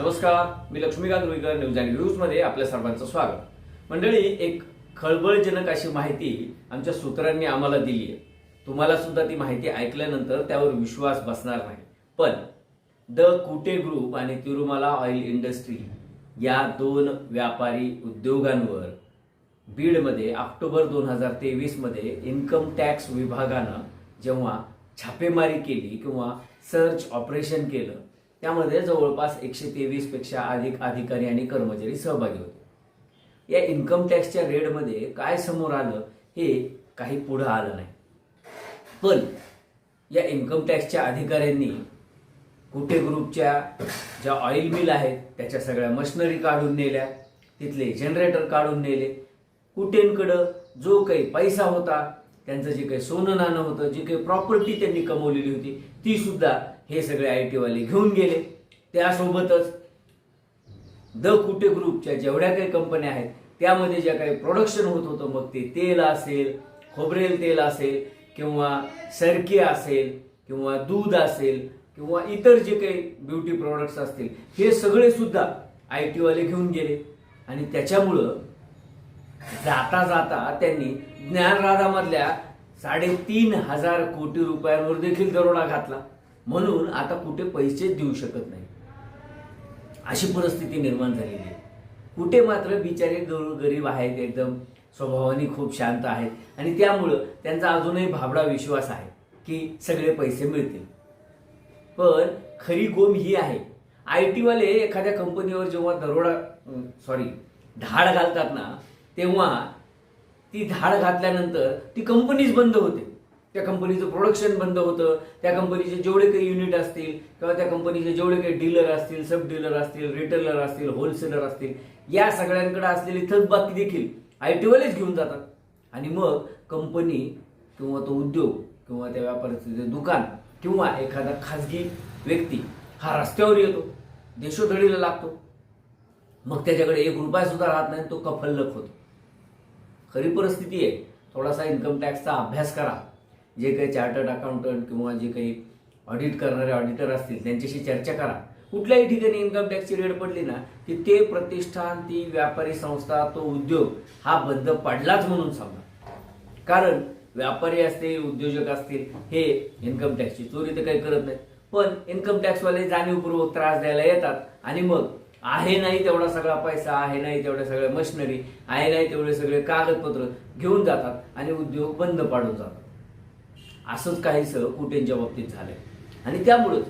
नमस्कार मी Laxmikant Ruikar news and व्ह्यूजमध्ये आपल्या सर्वांचं स्वागत. मंडळी एक खळबळजनक अशी माहिती आमच्या सूत्रांनी आम्हाला दिली आहे. तुम्हाला सुद्धा ती माहिती ऐकल्यानंतर त्यावर विश्वास बसणार नाही. पण द कुटे ग्रुप आणि तिरुमाला ऑइल इंडस्ट्री या दोन व्यापारी उद्योगांवर बीडमध्ये ऑक्टोबर दोन हजार तेवीसमध्ये इन्कम टॅक्स विभागानं जेव्हा छापेमारी केली किंवा सर्च ऑपरेशन केलं त्यामध्ये जवळपास एकशे तेवीसपेक्षा अधिक अधिकारी आणि कर्मचारी सहभागी होते. या इन्कम टॅक्सच्या रेडमध्ये काय समोर आलं हे काही पुढं आलं नाही. पण या इन्कम टॅक्सच्या अधिकाऱ्यांनी कुठे ग्रुपच्या ज्या ऑइल मिल आहेत त्याच्या सगळ्या मशिनरी काढून नेल्या तिथले जनरेटर काढून नेले. कुटेंकडं जो काही पैसा होता त्यांचं जे काही सोनं नाणं होतं जी काही प्रॉपर्टी त्यांनी कमवलेली होती ती सुद्धा हे सगळे आय टीवाले घेऊन गेले. त्यासोबतच द कुटे ग्रुपच्या जेवढ्या काही कंपन्या आहेत त्यामध्ये ज्या काही प्रोडक्शन होत होतं मग ते तेल असेल खोबरेल तेल असेल किंवा सरकी असेल किंवा दूध असेल किंवा इतर जे काही ब्युटी प्रोडक्ट्स असतील हे सगळे सुद्धा आय टीवाले घेऊन गेले. आणि त्याच्यामुळं जाता जाता त्यांनी ज्ञानराधामधल्या साडेतीन हजार कोटी रुपयांवर देखील दरोडा घातला. म्हणून आता कुठे पैसे देऊ शकत नाही. अशी परिस्थिती निर्माण झालेली आहे. कुठे मात्र बिचारे गरु- गरीब आहेत एकदम स्वभावाने खूप शांत आहेत. आणि त्यामुळं त्यांचा अजूनही भाबडा विश्वास आहे की सगळे पैसे मिळतील. पण खरी गोम ही आहे. आय टीवाले एखाद्या कंपनीवर जेव्हा दरोडा सॉरी धाड घालतात ना तेव्हा ती धाड घातल्यानंतर ती कंपनीच बंद होते. त्या कंपनीचं प्रोडक्शन बंद होतं. त्या कंपनीचे जेवढे काही युनिट असतील किंवा त्या कंपनीचे जेवढे काही डीलर असतील सब डीलर असतील रिटेलर असतील होलसेलर असतील या सगळ्यांकडे असलेली थकबाकी देखील आयटीवालेच घेऊन जातात. आणि मग कंपनी किंवा तो उद्योग किंवा त्या व्यापाऱ्याचं ते दुकान किंवा एखादा खाजगी व्यक्ती हा रस्त्यावर येतो. देशोधडीला लागतो. मग त्याच्याकडे एक रुपया सुद्धा राहत नाही तो कफल्लक होतो. खरी परिस्थिती आहे. थोडासा इन्कम टॅक्सचा अभ्यास करा. जे काही चार्टर्ड अकाउंटंट किंवा जे काही ऑडिट करणारे ऑडिटर असतील त्यांच्याशी चर्चा करा. कुठल्याही ठिकाणी इन्कम टॅक्सची रेड पडली ना की ते प्रतिष्ठान ती व्यापारी संस्था तो उद्योग हा बंद पडलाच म्हणून समजा कारण व्यापारी असतील उद्योजक असतील हे इन्कम टॅक्सची चोरी तर काही करत नाही पण इन्कम टॅक्सवाले जाणीवपूर्वक त्रास द्यायला येतात आणि मग आहे नाही तेवढा सगळा पैसा आहे नाही तेवढ्या सगळ्या मशिनरी आहे नाही तेवढे सगळे कागदपत्र घेऊन जातात आणि उद्योग बंद पाडून जातात. असंच काहीसं कुटेंच्या बाबतीत झालंय. आणि त्यामुळंच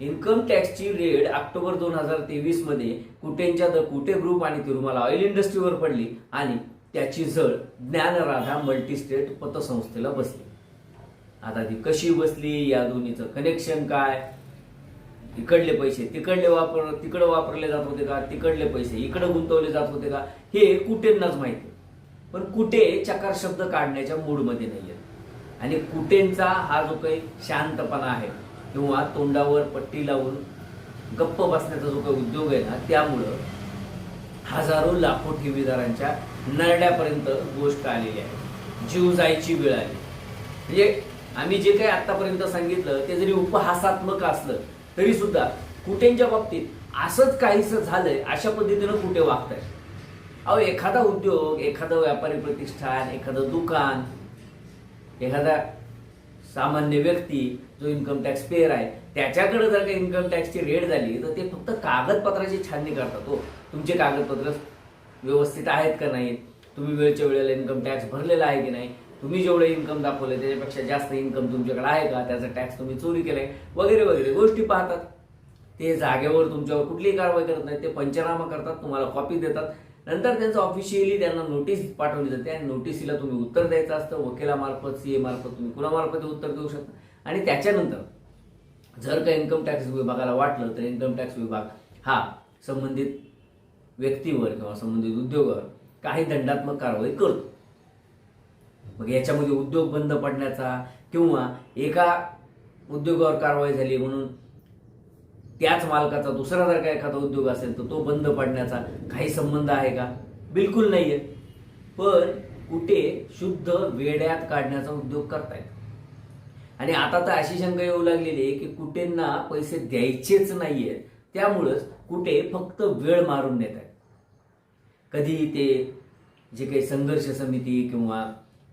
इन्कम टॅक्सची रेड ऑक्टोबर दोन हजार तेवीसमध्ये कुटेंच्या द कुटे ग्रुप आणि तिरुमाला ऑइल इंडस्ट्रीवर पडली आणि त्याची जळ ज्ञानराधा मल्टीस्टेट पतसंस्थेला बसली. आता ती कशी बसली या दोन्हीचं कनेक्शन काय? इकडले पैसे तिकडले वापर तिकडे वापरले जात होते का? तिकडले पैसे इकडे गुंतवले जात होते का? हे कुटेंनाच माहिती पण कुठे चकार शब्द काढण्याच्या मूडमध्ये नाही आणि कुटेंचा हा जो काही शांतपणा आहे किंवा तोंडावर पट्टी लावून गप्प बसण्याचा जो काही उद्योग आहे ना त्यामुळं हजारो लाखो ठेवीदारांच्या नरड्यापर्यंत गोष्ट आलेली आहे. जीव जायची वेळ आली. म्हणजे आम्ही जे काही आतापर्यंत सांगितलं ते जरी उपहासात्मक असलं तरी सुद्धा कुटेंच्या बाबतीत असंच काहीसं झालंय अशा पद्धतीनं कुठे वागताय अहो एखादा उद्योग एखादं व्यापारी प्रतिष्ठान एखादं दुकान एखादा सामान्य व्यक्ती जो इन्कम टॅक्स पेअर आहे त्याच्याकडे जर का इन्कम टॅक्सची रेड झाली तर ते फक्त कागदपत्राची छाननी करतात हो. तुमचे कागदपत्र व्यवस्थित आहेत का नाही? तुम्ही वेळच्या वेळेला इन्कम टॅक्स भरलेला आहे की नाही? तुम्ही जेवढे इन्कम दाखवले त्याच्यापेक्षा जास्त इन्कम तुमच्याकडे आहे का? त्याचा टॅक्स तुम्ही चोरी केलाय वगैरे वगैरे गोष्टी पाहतात. ते जागेवर तुमच्यावर कुठलीही कारवाई करत नाही ते पंचनामा करतात तुम्हाला कॉपी देतात. नंतर त्यांचं ऑफिशियली त्यांना नोटीस पाठवली जाते आणि नोटीसीला तुम्ही उत्तर द्यायचं असतं वकिलामार्फत सीए मार्फत तुम्ही कुणामार्फत उत्तर देऊ शकता. आणि त्याच्यानंतर जर का इन्कम टॅक्स विभागाला वाटलं तर इन्कम टॅक्स विभाग हा संबंधित व्यक्तीवर किंवा संबंधित उद्योगावर काही दंडात्मक कारवाई करतो. मग याच्यामध्ये उद्योग बंद पडण्याचा किंवा एका उद्योगावर कारवाई झाली म्हणून त्याच मालकाचा दुसरा जर का एखादा उद्योग असेल तर तो बंद पडण्याचा काही संबंध आहे का? बिलकुल नाहीये. पण कुठे शुद्ध वेड्यात काढण्याचा उद्योग करतायत. आणि आता तर अशी शंका येऊ लागलेली आहे की कुठेंना पैसे द्यायचेच नाहीये त्यामुळंच कुठे फक्त वेळ मारून नेत आहेत कधी ते जे काही संघर्ष समिती किंवा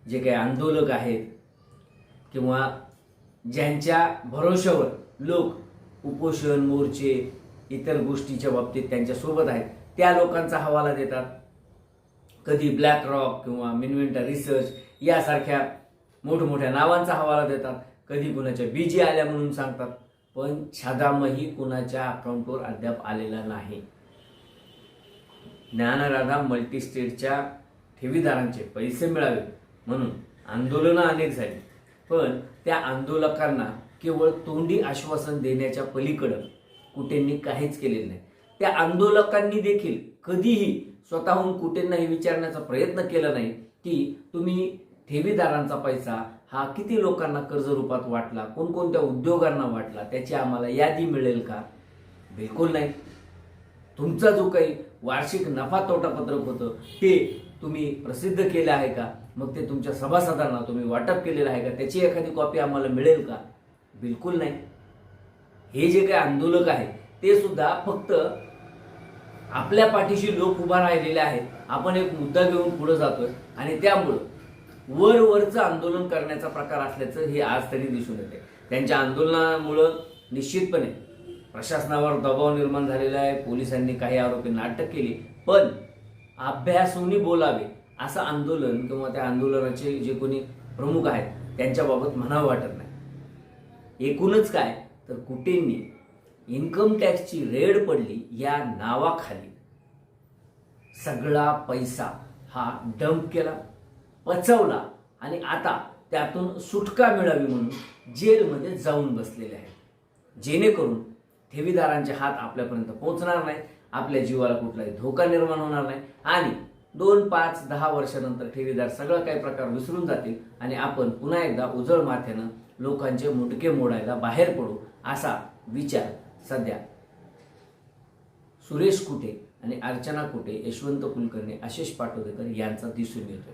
जे काही आंदोलक आहेत किंवा ज्यांच्या भरोश्यावर लोक उपोषण मोर्चे इतर गोष्टीच्या बाबतीत त्यांच्यासोबत आहेत. त्या लोकांचा हवाला देतात. कधी ब्लॅक रॉक किंवा मिनवेंटा रिसर्च यासारख्या मोठमोठ्या नावांचा हवाला देतात. कधी कुणाच्या बीजी आल्या म्हणून सांगतात. पण छादामही कुणाच्या अकाउंटवर अद्याप आलेला नाही. ज्ञानराधा मल्टीस्टेटच्या ठेवीदारांचे पैसे मिळावे म्हणून आंदोलनं अनेक झाली. पण त्या आंदोलकांना केवळ तोंडी आश्वासन देण्याच्या पलीकडं कुठेंनी काहीच केलेलं नाही. त्या आंदोलकांनी देखील कधीही स्वतःहून कुठेंनाही विचारण्याचा प्रयत्न केला नाही की तुम्ही ठेवीदारांचा पैसा हा किती लोकांना कर्ज रूपात वाटला कोणकोणत्या उद्योगांना वाटला त्याची आम्हाला यादी मिळेल का? बिलकुल नाही. तुमचा जो काही वार्षिक नफा तोटा पत्रक होतं ते तुम्ही प्रसिद्ध केलं आहे का? मग ते तुमच्या सभासदांना तुम्ही वाटप केलेलं आहे का? त्याची एखादी कॉपी आम्हाला मिळेल का? बिलकुल नाही. हे जे काही आंदोलक आहेत ते सुद्धा फक्त आपल्या पाठीशी लोक उभा राहिलेले आहेत. आपण एक मुद्दा घेऊन पुढे जातोय. आणि त्यामुळं वर वरचं आंदोलन करण्याचा प्रकार असल्याचं हे आज तरी दिसून येते त्यांच्या आंदोलनामुळं निश्चितपणे प्रशासनावर दबाव निर्माण झालेला आहे. पोलिसांनी काही आरोपींना अटक केली. पण अभ्यासूनी बोलावे असं आंदोलन किंवा त्या आंदोलनाचे जे कोणी प्रमुख आहेत त्यांच्याबाबत म्हणावं वाटत नाही. एकूणच काय? तर कुटेंनी इन्कम टॅक्सची रेड पडली या नावाखाली. सगळा पैसा हा डंप केला पचवला आणि आता त्यातून सुटका मिळावी म्हणून जेलमध्ये जाऊन बसलेले आहेत. जेणेकरून ठेवीदारांचे हात आपल्यापर्यंत पोहोचणार नाही आपल्या जीवाला कुठलाही धोका निर्माण होणार नाही आणि दोन पाच दहा वर्षानंतर ठेवीदार सगळं काही प्रकार विसरून जातील आणि आपण पुन्हा एकदा उजळ माथ्यानं लोकांचे मुंडके मोडायला बाहेर पडू असा विचार सध्या. सुरेश कुटे आणि अर्चना कुटे यशवंत कुलकर्णी आशिष पाटोदेकर यांचा दिसून येतोय.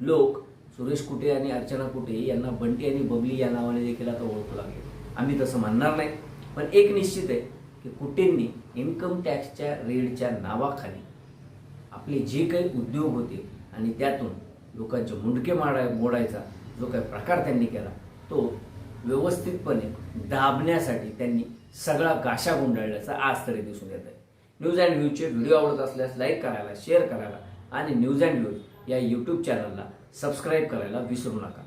लोक सुरेश कुटे आणि अर्चना कुटे यांना बंटी आणि बबली या नावाने देखील आता ओळखू लागले. आम्ही तसं म्हणणार नाही पण एक निश्चित आहे की कुटेंनी इन्कम टॅक्सच्या रेडच्या नावाखाली आपले जे काही उद्योग होते आणि त्यातून लोकांचे मुंडके माडाय मोडायचा जो काही प्रकार त्यांनी केला तो व्यवस्थितपणे दाबण्यासाठी त्यांनी सगळा गाशा गुंडाळल्याचा आज तरी दिसून येत आहे न्यूज अँड व्ह्यूजचे व्हिडिओ आवडत असल्यास लाईक करायला शेअर करायला आणि न्यूज अँड व्ह्यूज या यूट्यूब चॅनलला सबस्क्राईब करायला विसरू नका.